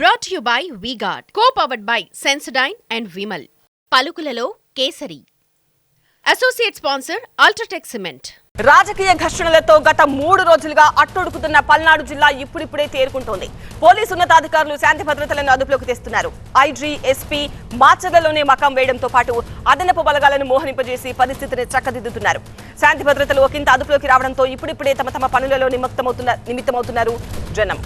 Brought you by V Guard co powered by Sensodyne and Vimal పలుకులలో Kesari. Associate sponsor UltraTech cement రాజకీయ ఘర్షణలతో గత మూడు రోజులుగా అట్టొడుకుతున్న పల్నాడు జిల్లా ఇప్పుడిప్పుడే తేరుకుంటోంది. పోలీసు ఉన్నతాధికారులు శాంతి భద్రతలను అదుపులోకి తెస్తున్నారు. ఐజీ ఎస్పీ మాచర్లలోనే మకాం వేయడంతో పాటు అదనపు బలగాలను మోహరింపజేసి పరిస్థితిని చక్కదిద్దుతున్నారు. శాంతి భద్రతలు ఒకంత అదుపులోకి రావడంతో ఇప్పుడిప్పుడే తమ తమ పనులలో నిమగ్నమవుతున్న నిమిత్తమవుతున్నారు జనం.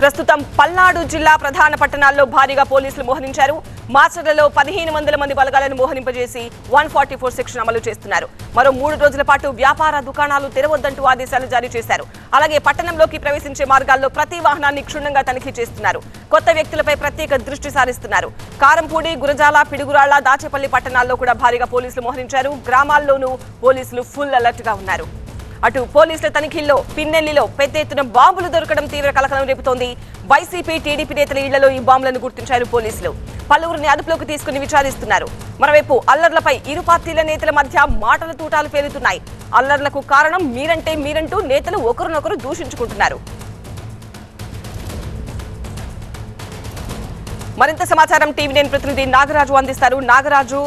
ప్రస్తుతం పల్నాడు జిల్లా ప్రధాన పట్టణాల్లో భారీగా పోలీసులు మోహరించారు. మాచర్లలో పదిహేను వందల మంది బలగాలను మోహరింపజేసి వన్ ఫార్టీ ఫోర్ సెక్షన్ అమలు చేస్తున్నారు. మరో మూడు రోజుల పాటు వ్యాపార దుకాణాలు తెరవద్దంటూ ఆదేశాలు జారీ చేశారు. అలాగే పట్టణంలోకి ప్రవేశించే మార్గాల్లో ప్రతి వాహనాన్ని క్షుణ్ణంగా తనిఖీ చేస్తున్నారు. కొత్త వ్యక్తులపై ప్రత్యేక దృష్టి సారిస్తున్నారు. కారంపూడి గురజాల పిడుగురాళ్ళ దాచేపల్లి పట్టణాల్లో కూడా భారీగా పోలీసులు మోహరించారు. గ్రామాల్లోనూ పోలీసులు ఫుల్ అలర్ట్గా ఉన్నారు. అటు పోలీసుల తనిఖీల్లో పిన్నెల్లిలో పెద్ద ఎత్తున బాంబులు దొరకడం తీవ్ర కలకలం రేపుతోంది. వైసీపీ టీడీపీ నేతల ఇళ్ళలో ఈ బాంబులను గుర్తించారు పోలీసులు. పలువురిని అదుపులోకి తీసుకుని విచారిస్తున్నారు. మరోవైపు అల్లర్లపై ఇరు పార్టీల నేతల మధ్య మాటల తూటాలు పేలుతున్నాయి. అల్లర్లకు కారణం మీరంటే మీరంటూ నేతలు ఒకరినొకరు దూషించుకుంటున్నారు. మరింత సమాచారం టీవీ నేను ప్రతినిధి నాగరాజు అందిస్తారు. నాగరాజు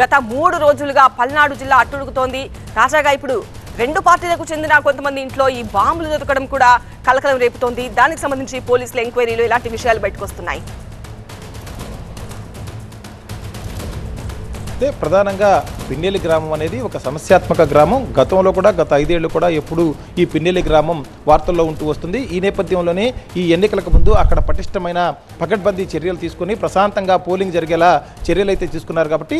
గత మూడు రోజులుగా పల్నాడు జిల్లా అట్టుడుగుతోంది తాజాగా ఇప్పుడు రెండు పార్టీలకు చెందిన కొంతమంది ఇంట్లో ఈ బాంబులు దొరకడం కూడా కలకలం రేపుతోంది. దానికి సంబంధించి పోలీసుల ఎంక్వైరీలు ఇలాంటి విషయాలు బయటకొస్తున్నాయి ప్రధానంగా పిన్నెల్లి గ్రామం అనేది ఒక సమస్యాత్మక గ్రామం. గతంలో కూడా గత ఐదేళ్ళు కూడా ఎప్పుడు ఈ పిన్నెల్లి గ్రామం వార్తల్లో ఉంటూ వస్తుంది. ఈ నేపథ్యంలోనే ఈ ఎన్నికలకు ముందు అక్కడ పటిష్టమైన పకడ్బందీ చర్యలు తీసుకొని ప్రశాంతంగా పోలింగ్ జరిగేలా చర్యలు అయితే తీసుకున్నారు కాబట్టి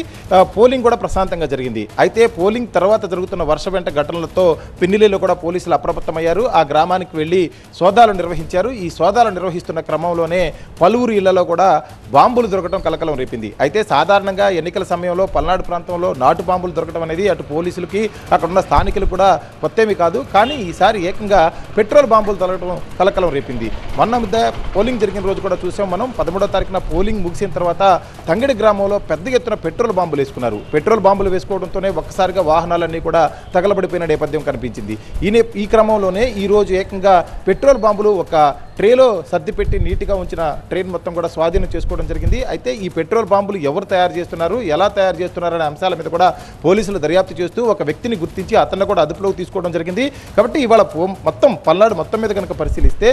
పోలింగ్ కూడా ప్రశాంతంగా జరిగింది. అయితే పోలింగ్ తర్వాత జరుగుతున్న వర్ష వెంట ఘటనలతో పిన్నెల్లిలో కూడా పోలీసులు అప్రమత్తమయ్యారు. ఆ గ్రామానికి వెళ్ళి సోదాలు నిర్వహించారు. ఈ సోదాలు నిర్వహిస్తున్న క్రమంలోనే పలువురు ఇళ్ళలో కూడా బాంబులు దొరకడం కలకలం రేపింది. అయితే సాధారణంగా ఎన్నికల సమయంలో పల్నాడు ప్రాంతంలో నాటు బాంబులు దొరకడం అనేది అటు పోలీసులకి అక్కడ ఉన్న స్థానికులు కూడా కొత్తేమి కాదు. కానీ ఈసారి ఏకంగా పెట్రోల్ బాంబులు తొలగడం కలకలం రేపింది. మొన్న ముద్ద పోలింగ్ జరిగిన రోజు కూడా చూసాం మనం. పదమూడో తారీఖున పోలింగ్ ముగిసిన తర్వాత తంగడి గ్రామంలో పెద్ద ఎత్తున పెట్రోల్ బాంబులు వేసుకున్నారు. పెట్రోల్ బాంబులు వేసుకోవడంతోనే ఒక్కసారిగా వాహనాలన్నీ కూడా తగలబడిపోయిన నేపథ్యం కనిపించింది. ఈ ఈ క్రమంలోనే ఈ రోజు ఏకంగా పెట్రోల్ బాంబులు ఒక ట్రేలో సర్దిపెట్టి నీట్గా ఉంచిన ట్రైన్ మొత్తం కూడా స్వాధీనం చేసుకోవడం జరిగింది. అయితే ఈ పెట్రోల్ బాంబులు ఎవరు తయారు చేస్తున్నారు ఎలా తయారు చేస్తున్నారు అనే అంశాల మీద కూడా పోలీసులు దర్యాప్తు చేస్తూ ఒక వ్యక్తిని గుర్తించి అతన్ని కూడా అదుపులోకి తీసుకోవడం జరిగింది. కాబట్టి ఇవాళ పో- మొత్తం పల్నాడు మొత్తం మీద కనుక పరిశీలిస్తే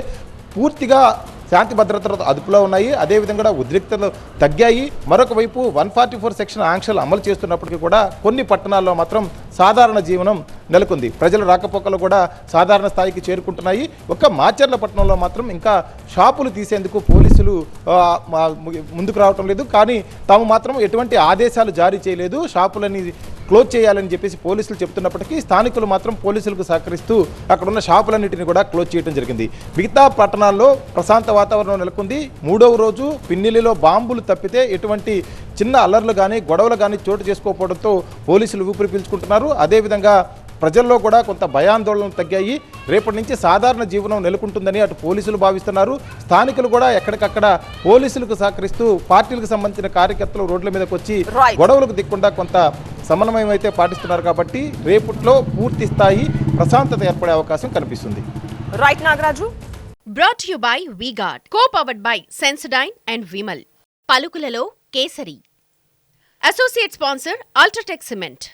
పూర్తిగా శాంతి భద్రతలు అదుపులో ఉన్నాయి. అదేవిధంగా ఉద్రిక్తలు తగ్గాయి. మరొక వైపు వన్ ఫార్టీ ఫోర్ సెక్షన్ ఆంక్షలు అమలు చేస్తున్నప్పటికీ కూడా కొన్ని పట్టణాల్లో మాత్రం సాధారణ జీవనం నెలకొంది. ప్రజల రాకపోకలు కూడా సాధారణ స్థాయికి చేరుకుంటున్నాయి. ఒక్క మాచర్ల పట్టణంలో మాత్రం ఇంకా షాపులు తీసేందుకు పోలీసులు ముందుకు రావటం లేదు. కానీ తాము మాత్రం ఎటువంటి ఆదేశాలు జారీ చేయలేదు. షాపులని క్లోజ్ చేయాలని చెప్పేసి పోలీసులు చెప్తున్నప్పటికీ స్థానికులు మాత్రం పోలీసులకు సహకరిస్తూ అక్కడ ఉన్న షాపులన్నింటినీ కూడా క్లోజ్ చేయడం జరిగింది. మిగతా పట్టణాల్లో ప్రశాంత వాతావరణం నెలకొంది. మూడవ రోజు పిన్నిలిలో బాంబులు తప్పితే ఎటువంటి చిన్న అల్లర్లు కానీ గొడవలు కానీ చోటు చేసుకోకపోవడంతో పోలీసులు ఊపిరి పీల్చుకుంటున్నారు. అదేవిధంగా ప్రజల్లో కూడా కొంత భయాందోళనలు తగ్గాయి. రేపటి నుంచి సాధారణ జీవనం నెలకొంటుందని అటు పోలీసులు భావిస్తున్నారు. స్థానికులు కూడా ఎక్కడికక్కడ పోలీసులకు సహకరిస్తూ పార్టీలకు సంబంధించిన కార్యకర్తలు రోడ్ల మీదకి వచ్చి. గొడవలకు దిక్కుండా కొంత సమన్వయం అయితే పాటిస్తున్నారు కాబట్టి రేపట్లో పూర్తి స్థాయి ప్రశాంతత ఏర్పడే అవకాశం కనిపిస్తుంది. Right Nagaraju? Brought you by V Guard co powered by Sensodyne and Vimal పలుకులలో Kesari. Associate sponsor UltraTech cement